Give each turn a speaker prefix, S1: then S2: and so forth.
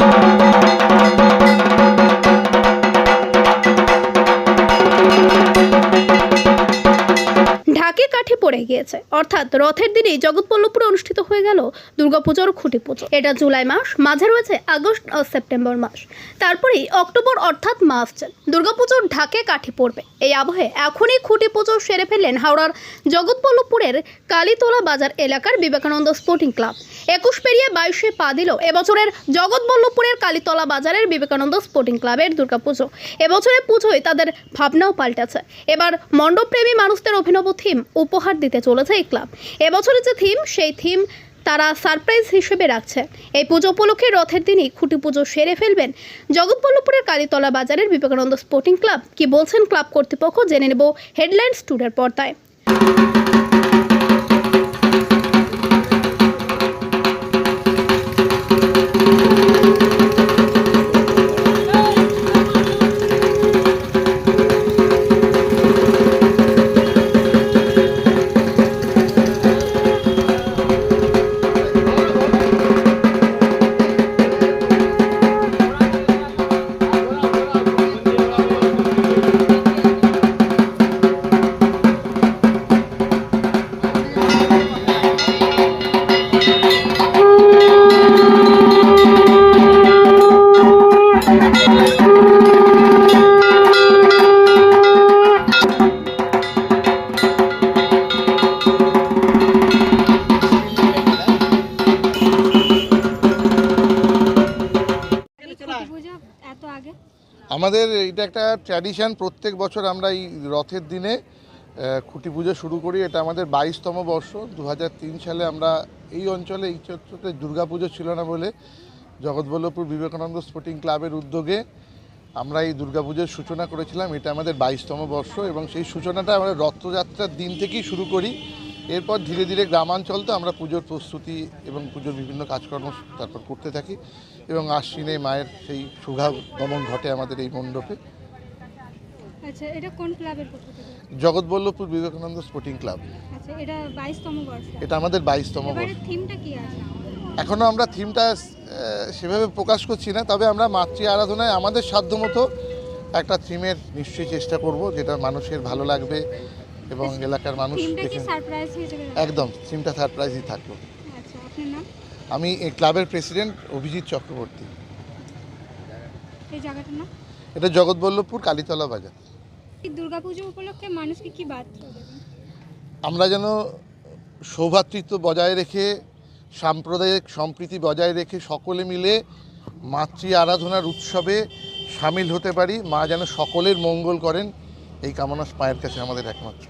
S1: Thank you. ঢাকে কাঠি পড়ে গিয়েছে? অর্থাৎ রথের দিনেই জগৎবল্লভপুরে অনুষ্ঠিত হয়ে গেল দুর্গাপুজোর খুঁটি পুজো। এটা জুলাই মাস, মাঝে রয়েছে আগস্ট ও সেপ্টেম্বর মাস। তারপরেই অক্টোবর অর্থাৎ মা আসছেন দুর্গাপুজোর ঢাকে কাঠি পড়বে। এই আবহে এখনই খুঁটি পুজো সেরে ফেললেন হাওড়ার জগৎবল্লভপুরের কালীতলা বাজার এলাকার বিবেকানন্দ স্পোর্টিং ক্লাব। একুশ পেরিয়ে বাইশে পা দিল এবছরের জগৎবল্লভপুরের কালীতলা বাজারের বিবেকানন্দ স্পোর্টিং ক্লাবের দুর্গাপুজো। এবছরের পুজোয় তাদের ভাবনাও পাল্টেছে। এবার মণ্ডপপ্রেমী মানুষদের অভিনব থিম উপহার দিতে চলেছে এই ক্লাব। এবছরের যে থিম, সেই থিম তারা সারপ্রাইজ হিসেবে রাখছে। এই পুজো উপলক্ষে রথের দিনই খুঁটি পুজো সেরে ফেলবেন জগৎবল্লভপুরের কালীতলা বাজারের বিবেকানন্দ স্পোর্টিং ক্লাব। কি বলছেন ক্লাব কর্তৃপক্ষ? জেনে নেব হেডলাইন্স ট্যুরের পর্দায়।
S2: আমাদের এটা একটা ট্র্যাডিশান প্রত্যেক বছর আমরা এই রথের দিনে খুঁটি পুজো শুরু করি। এটা আমাদের বাইশতম বর্ষ। দু হাজার তিন সালে আমরা এই অঞ্চলে, এই চত্বরে দুর্গাপুজো ছিল না বলে জগৎবল্লভপুর বিবেকানন্দ স্পোর্টিং ক্লাবের উদ্যোগে আমরা এই দুর্গাপুজোর সূচনা করেছিলাম। এটা আমাদের বাইশতম বর্ষ এবং সেই সূচনাটা আমরা রথযাত্রার দিন থেকেই শুরু করি। এরপর ধীরে ধীরে গ্রামাঞ্চল তো আমরা পুজোর প্রস্তুতি এবং পুজোর বিভিন্ন কাজকর্ম তারপর করতে থাকি এবং আশ্বিনে মায়ের সেই শুভাগমন ঘটে আমাদের এই মণ্ডপে।
S3: আচ্ছা এটা কোন ক্লাবের
S2: জগৎবল্লভপুর বিবেকানন্দ স্পোর্টিং ক্লাব।
S3: আচ্ছা এটা বাইশতম বর্ষ।
S2: এটা আমাদের বাইশতম
S3: এবারে
S2: বর্ষ।
S3: থিমটা কি আছে?
S2: এখনও আমরা থিমটা সেভাবে প্রকাশ করছি না তবে আমরা মাতৃ আরাধনায় আমাদের সাধ্যমতো একটা থিমের নিশ্চয়ই চেষ্টা করব যেটা মানুষের ভালো লাগবে এবং এলাকার মানুষ একদম থিমটা সারপ্রাইজই থাকল।
S3: আচ্ছা
S2: আমি এই ক্লাবের প্রেসিডেন্ট অভিজিৎ চক্রবর্তী। এটা জগৎবল্লভপুর কালীতলা বাজার।
S3: দুর্গাপুজো উপলক্ষে মানুষকে কি বার্তা
S2: আমরা যেন সৌভ্রাতৃত্ব বজায় রেখে সাম্প্রদায়িক সম্প্রীতি বজায় রেখে সকলে মিলে মাতৃ আরাধনার উৎসবে সামিল হতে পারি। মা যেন সকলের মঙ্গল করেন এই কামনা মায়ের কাছে আমাদের একমাত্র।